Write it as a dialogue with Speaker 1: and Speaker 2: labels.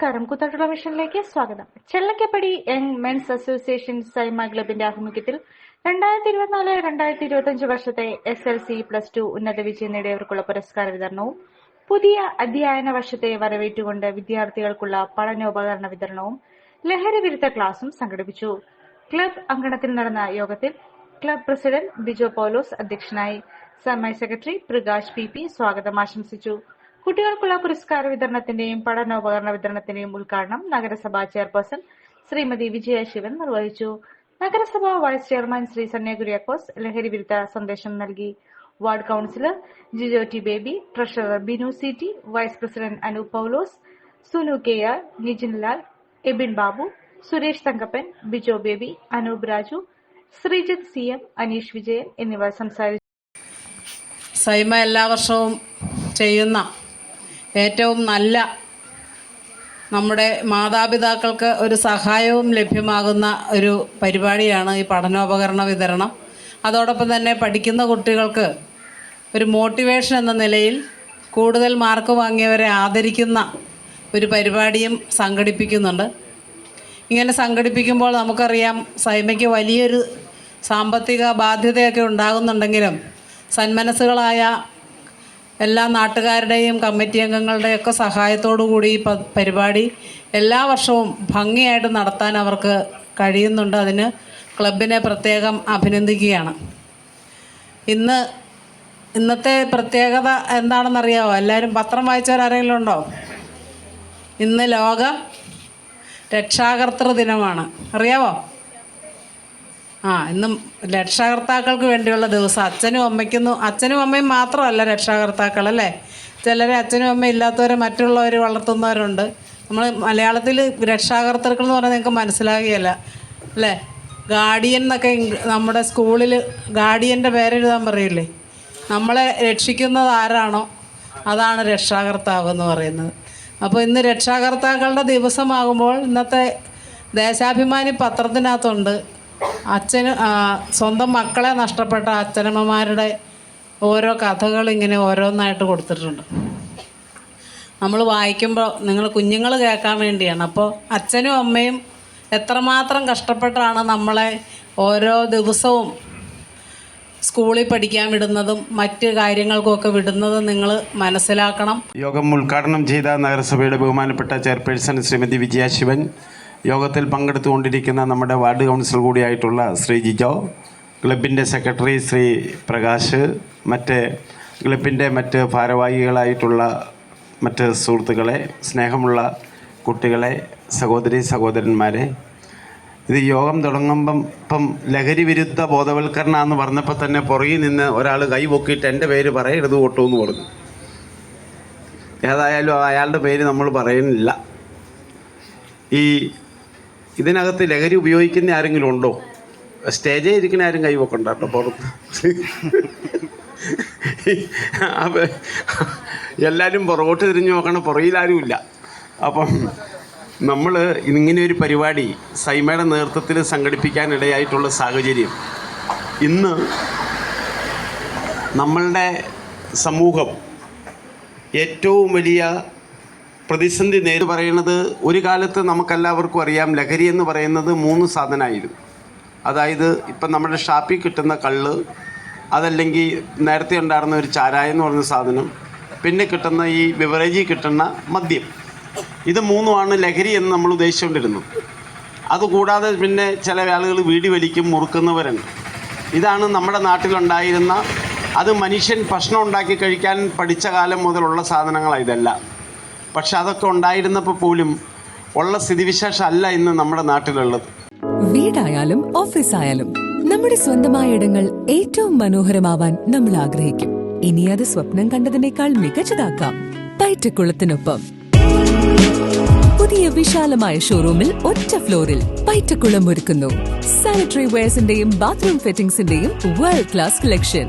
Speaker 1: നമസ്കാരം. കുത്തട്ടുള്ള മിഷനിലേക്ക് സ്വാഗതം. Chellakkappady young men's association Saima ക്ലബിന്റെ ആഭിമുഖ്യത്തിൽ രണ്ടായിരത്തി ഇരുപത്തിനാല് രണ്ടായിരത്തി ഇരുപത്തിയഞ്ച് വർഷത്തെ S L C plus two ഉന്നത വിജയം നേടിയവർക്കുള്ള പുരസ്കാര വിതരണവും പുതിയ അധ്യയന വർഷത്തെ വരവേറ്റുകൊണ്ട് വിദ്യാർത്ഥികൾക്കുള്ള പഠനോപകരണ വിതരണവും ലഹരി വിരുദ്ധ ക്ലാസും സംഘടിപ്പിച്ചു. ക്ലബ് അങ്കണത്തിൽ നടന്ന യോഗത്തിൽ ക്ലബ് പ്രസിഡന്റ് ബിജോ പോലോസ് അധ്യക്ഷനായി സമയ സെക്രട്ടറി പ്രകാശ് പി പി സ്വാഗതം ആശംസിച്ചു. കുട്ടികൾക്കുള്ള പുരസ്കാര വിതരണത്തിന്റെയും പഠനോപകരണ വിതരണത്തിന്റെയും ഉദ്ഘാടനം നഗരസഭാ ചെയർപേഴ്സൺ ശ്രീമതി വിജയ ശിവൻ നിർവഹിച്ചു. നഗരസഭാ വൈസ് ചെയർമാൻ ശ്രീ സണ്യ കുര്യാക്കോസ് ലഹരി വിരുദ്ധ സന്ദേശം നൽകി. Ward councillor Jijo T Baby treasurer Binu C T vice president Anu Paulose Sunu K R Nijin Lal Ebin Babu Suresh Thankappan Bijo Baby Anoop Raju Sreejith C M Aneesh Vijayan എന്നിവർ സംസാരിച്ചു.
Speaker 2: സൈമ എല്ലാ വർഷവും ചെയ്യുന്ന ഏറ്റവും നല്ല നമ്മുടെ മാതാപിതാക്കൾക്ക് ഒരു സഹായവും ലഭ്യമാകുന്ന ഒരു പരിപാടിയാണ് ഈ പഠനോപകരണ വിതരണം. അതോടൊപ്പം തന്നെ പഠിക്കുന്ന കുട്ടികൾക്ക് ഒരു മോട്ടിവേഷൻ എന്ന നിലയിൽ കൂടുതൽ മാർക്ക് വാങ്ങിയവരെ ആദരിക്കുന്ന ഒരു പരിപാടിയും സംഘടിപ്പിക്കുന്നുണ്ട്. ഇങ്ങനെ സംഘടിപ്പിക്കുമ്പോൾ നമുക്കറിയാം സൈമയ്ക്ക് വലിയൊരു സാമ്പത്തിക ബാധ്യതയൊക്കെ ഉണ്ടാകുന്നുണ്ടെങ്കിലും സന്മനസ്സുകളായ എല്ലാ നാട്ടുകാരുടെയും കമ്മിറ്റി അംഗങ്ങളുടെയൊക്കെ കൂടി ഈ പരിപാടി എല്ലാ വർഷവും ഭംഗിയായിട്ട് നടത്താൻ അവർക്ക് കഴിയുന്നുണ്ട്. അതിന് ക്ലബിനെ പ്രത്യേകം അഭിനന്ദിക്കുകയാണ്. ഇന്ന് ഇന്നത്തെ പ്രത്യേകത എന്താണെന്നറിയാമോ എല്ലാവരും പത്രം വായിച്ചവരാരെങ്കിലും ഉണ്ടോ? ഇന്ന് ലോക രക്ഷാകർത്തൃ ദിനമാണ്. അറിയാവോ? ആ ഇന്നും രക്ഷാകർത്താക്കൾക്ക് വേണ്ടിയുള്ള ദിവസം. അച്ഛനും അമ്മയ്ക്കൊന്നും അച്ഛനും അമ്മയും മാത്രമല്ല രക്ഷാകർത്താക്കൾ അല്ലേ ചിലരെ അച്ഛനും അമ്മയും ഇല്ലാത്തവരെ മറ്റുള്ളവർ വളർത്തുന്നവരുണ്ട്. നമ്മൾ മലയാളത്തിൽ രക്ഷാകർത്തൃക്കൾ എന്ന് പറഞ്ഞാൽ നിങ്ങൾക്ക് മനസ്സിലാകുകയല്ല. അല്ലേ? ഗാർഡിയൻ എന്നൊക്കെ നമ്മുടെ സ്കൂളിൽ ഗാർഡിയന്റെ പേരെഴുതാൻ പറയില്ലേ? നമ്മളെ രക്ഷിക്കുന്നത് ആരാണോ? അതാണ് രക്ഷാകർത്താവ് എന്ന് പറയുന്നത്. അപ്പോൾ ഇന്ന് രക്ഷാകർത്താക്കളുടെ ദിവസമാകുമ്പോൾ ഇന്നത്തെ ദേശാഭിമാനി പത്രത്തിനകത്തുണ്ട്. അച്ഛന് സ്വന്തം മക്കളെ നഷ്ടപ്പെട്ട അച്ഛനമ്മമാരുടെ ഓരോ കഥകൾ ഇങ്ങനെ ഓരോന്നായിട്ട് കൊടുത്തിട്ടുണ്ട്. നമ്മൾ വായിക്കുമ്പോൾ നിങ്ങൾ കുഞ്ഞുങ്ങൾ കേൾക്കാൻ വേണ്ടിയാണ്. അപ്പോൾ അച്ഛനും അമ്മയും എത്രമാത്രം കഷ്ടപ്പെട്ടാണ് നമ്മളെ ഓരോ ദിവസവും സ്കൂളിൽ പഠിക്കാൻ വിടുന്നതും മറ്റ് കാര്യങ്ങൾക്കൊക്കെ വിടുന്നതും നിങ്ങൾ മനസ്സിലാക്കണം.
Speaker 3: യോഗം ഉദ്ഘാടനം ചെയ്ത നഗരസഭയുടെ ബഹുമാനപ്പെട്ട ചെയർപേഴ്സൺ ശ്രീമതി വിജയ ശിവൻ യോഗത്തിൽ പങ്കെടുത്തുകൊണ്ടിരിക്കുന്ന നമ്മുടെ വാർഡ് കൗൺസിൽ കൂടിയായിട്ടുള്ള ശ്രീ ജിജോ ക്ലബിന്റെ സെക്രട്ടറി ശ്രീ പ്രകാശ് മറ്റ് ക്ലബിന്റെ മറ്റ് ഭാരവാഹികളായിട്ടുള്ള മറ്റ് സുഹൃത്തുക്കളെ സ്നേഹമുള്ള കുട്ടികളെ സഹോദരി സഹോദരന്മാരെ. ഇത് യോഗം തുടങ്ങുമ്പം ഇപ്പം ലഹരി വിരുദ്ധ ബോധവൽക്കരണ എന്ന് പറഞ്ഞപ്പോൾ തന്നെ പുറകിൽ നിന്ന് ഒരാൾ കൈ പൊക്കിയിട്ട് എന്റെ പേര് പറയരുത് ഓട്ടോ എന്ന് പറഞ്ഞു. ഏതായാലും അയാളുടെ പേര് നമ്മൾ പറയുന്നില്ല. ഈ ഇതിനകത്ത് ലഹരി ഉപയോഗിക്കുന്ന ആരെങ്കിലും ഉണ്ടോ? സ്റ്റേജേ ഇരിക്കുന്ന ആരും കൈ പൊക്കണ്ട കേട്ടോ പുറത്ത്. എല്ലാവരും പുറകോട്ട് തിരിഞ്ഞു നോക്കണം പുറകിലാരും ഇല്ല. അപ്പം നമ്മൾ ഇങ്ങനെ ഒരു പരിപാടി സൈമയുടെ നേതൃത്വത്തിൽ സംഘടിപ്പിക്കാനിടയായിട്ടുള്ള സാഹചര്യം. ഇന്ന് നമ്മളുടെ സമൂഹം ഏറ്റവും വലിയ പ്രതിസന്ധി നേരി പറയുന്നത് ഒരു കാലത്ത് നമുക്കെല്ലാവർക്കും അറിയാം ലഹരി എന്ന് പറയുന്നത് മൂന്ന് സാധനമായിരുന്നു. അതായത് ഇപ്പം നമ്മുടെ ഷാപ്പിൽ കിട്ടുന്ന കള്ള് അതല്ലെങ്കിൽ നേരത്തെ ഉണ്ടായിരുന്ന ഒരു ചാരായം എന്ന് പറയുന്ന സാധനം പിന്നെ കിട്ടുന്ന ഈ ബിവറേജിൽ കിട്ടുന്ന മദ്യം. ഇത് മൂന്നുമാണ് ലഹരി എന്ന് നമ്മൾ ഉദ്ദേശിച്ചുകൊണ്ടിരുന്നത്. അതുകൂടാതെ പിന്നെ ചില ആളുകൾ വീടി വലിക്കും മുറുക്കുന്നവരുണ്ട് ഇതാണ് നമ്മുടെ നാട്ടിലുണ്ടായിരുന്ന അത് മനുഷ്യൻ ഭക്ഷണം ഉണ്ടാക്കി കഴിക്കാൻ പഠിച്ച കാലം മുതലുള്ള സാധനങ്ങളാണ് ഇതെല്ലാം പക്ഷെ അതൊക്കെ ഉണ്ടായിരുന്നപ്പോൾ പോലും ഉള്ള സ്ഥിതിവിശേഷം അല്ല ഇന്ന് നമ്മുടെ നാട്ടിലുള്ളത്.
Speaker 4: വീടായാലും ഓഫീസ് ആയാലും നമ്മുടെ സ്വന്തമായ ഇടങ്ങൾ ഏറ്റവും മനോഹരമാവാൻ നമ്മൾ ആഗ്രഹിക്കും. ഇനി അത് സ്വപ്നം കണ്ടതിനേക്കാൾ മികച്ചതാക്കാം. പൈറ്റക്കുളത്തിനൊപ്പം. പുതിയ വിശാലമായ ഷോറൂമിൽ ഒറ്റ ഫ്ലോറിൽ പൈറ്റക്കുളം ഒരുക്കുന്നു. സാനിറ്ററി വെയർസിന്റെയും ബാത്റൂം ഫിറ്റിംഗ്സിന്റെയും വേൾഡ് ക്ലാസ് കളക്ഷൻ